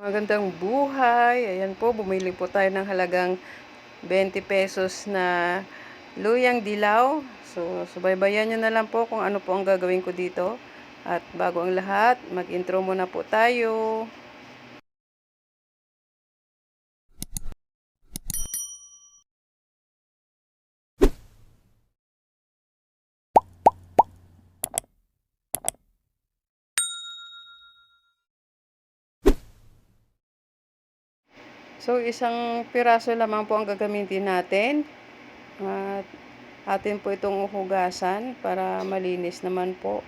Magandang buhay. Ayan po, bumili po tayo ng halagang 20 pesos na luyang dilaw. So, subaybayan nyo na lang po kung ano po ang gagawin ko dito. At bago ang lahat, mag-intro muna po tayo. So, isang piraso lamang po ang gagamitin natin. At atin po itong uhugasan para malinis naman po.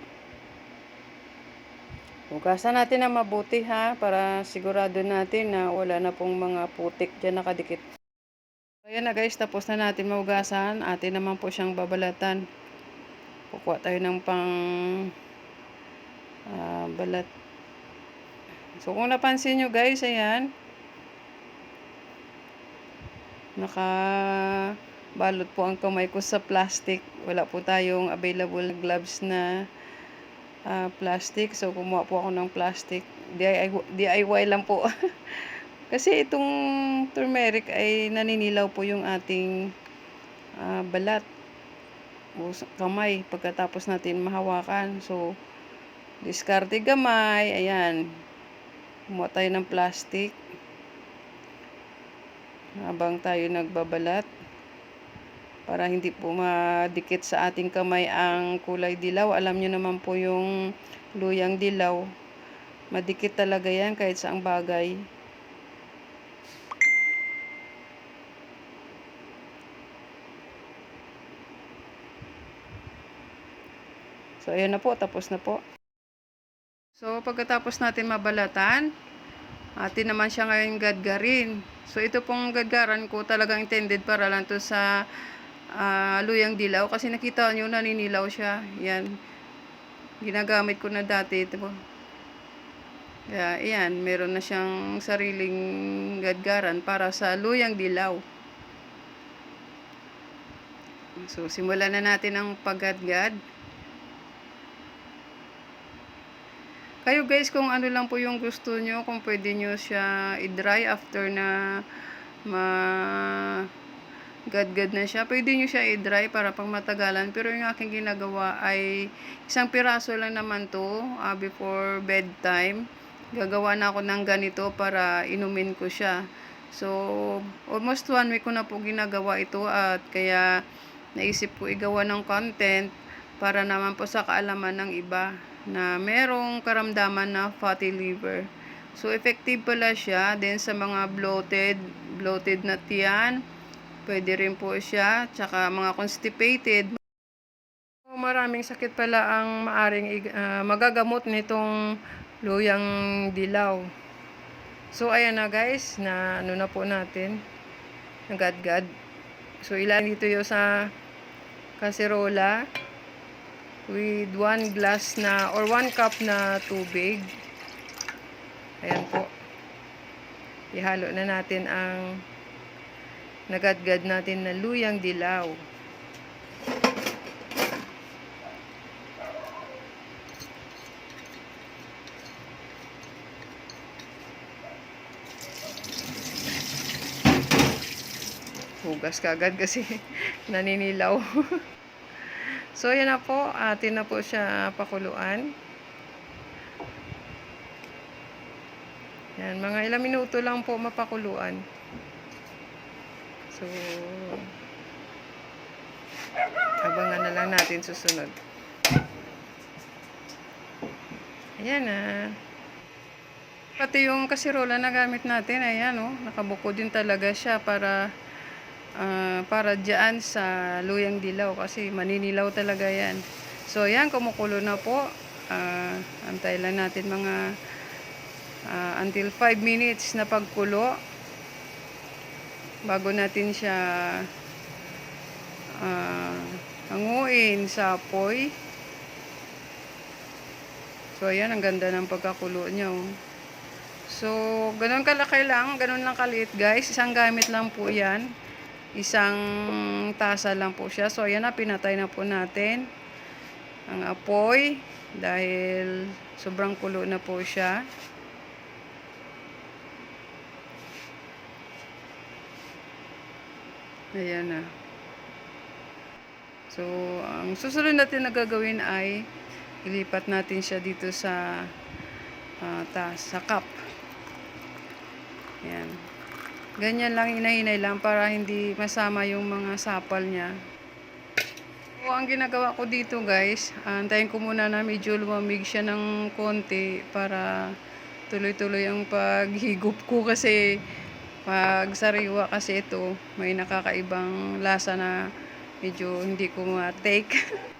Hugasan natin na mabuti ha para sigurado natin na wala na pong mga putik dyan nakadikit. Ayan na guys, tapos na natin mahugasan. Atin naman po siyang babalatan. Kukuha tayo ng pang ah, balat. So, kung napansin nyo guys, ayan, naka balot po ang kamay ko sa plastic. Wala po tayong available gloves na ah, plastic. So, kumuha po ako ng plastic. DIY, DIY lang po. Kasi itong turmeric ay naninilaw po yung ating ah, balat o kamay pagkatapos natin mahawakan. So, diskarte gamay. Ayan. Kumuha tayo ng plastic habang tayo nagbabalat para hindi po madikit sa ating kamay ang kulay dilaw. Alam nyo naman po yung luyang dilaw. Madikit talaga yan kahit saang bagay. So, ayan na po. Tapos na po. So, pagkatapos natin mabalatan, atin naman siya ngayon gadgarin. So, ito pong gadgaran ko talagang intended para lang to sa ah, luyang dilaw. Kasi nakita nyo, naninilaw siya. Yan. Ginagamit ko na dati. Ito po. Kaya, yan. Meron na siyang sariling gadgaran para sa luyang dilaw. So, simulan na natin ang paggadgad. Kayo guys, kung ano lang po yung gusto nyo, kung pwede nyo siya i-dry after na ma gadgad na siya, pwede nyo siya i-dry para pang matagalan. Pero yung aking ginagawa ay isang piraso lang naman to ah, before bedtime. Gagawa na ako ng ganito para inumin ko siya. So, almost one week ko na po ginagawa ito at kaya naisip ko igawa ng content para naman po sa kaalaman ng iba na merong karamdaman na fatty liver. So, effective pala siya din sa mga bloated, bloated na tiyan. Pwede rin po siya, tsaka mga constipated. Maraming sakit pala ang maaring ah, magagamot nitong luyang dilaw. So, ayan na guys, na ano na po natin, nagadgad. So, ilan dito yung sa kaserola with one glass na or one cup na tubig. Ayan po. Ihalo na natin ang nagadgad natin na luyang dilaw. Hugas kagad kasi naninilaw. So, yan na po. Atin na po siya pakuluan. Yan, mga ilang minuto lang po mapakuluan. So, abangan na lang natin susunod. Ayan na. Pati yung kasirola na gamit natin, ayan oh, nakabuko din talaga siya para ah, para diyan sa luyang dilaw kasi maninilaw talaga yan. So yan, kumukulo na po. Ah, antay lang natin mga ah, until 5 minutes na pagkulo bago natin siya ah, hanguin sa apoy. So ayan, ang ganda ng pagkakulo niya. So, ganun kalaki lang, ganun lang kaliit guys. Isang gamit lang po yan. Isang tasa lang po siya. So, ayan na, pinatay na po natin ang apoy dahil sobrang kulo na po siya. Ayan na. So, ang susunod natin na gagawin ay ilipat natin siya dito sa uh, ta, sa cup. Ayan. Ganyan lang, inahinay lang para hindi masama yung mga sapal niya. So, ang ginagawa ko dito guys, antayin ko muna na medyo lumamig siya ng konti para tuloy-tuloy ang paghigop ko kasi pag sariwa kasi ito, may nakakaibang lasa na medyo hindi ko ma-take.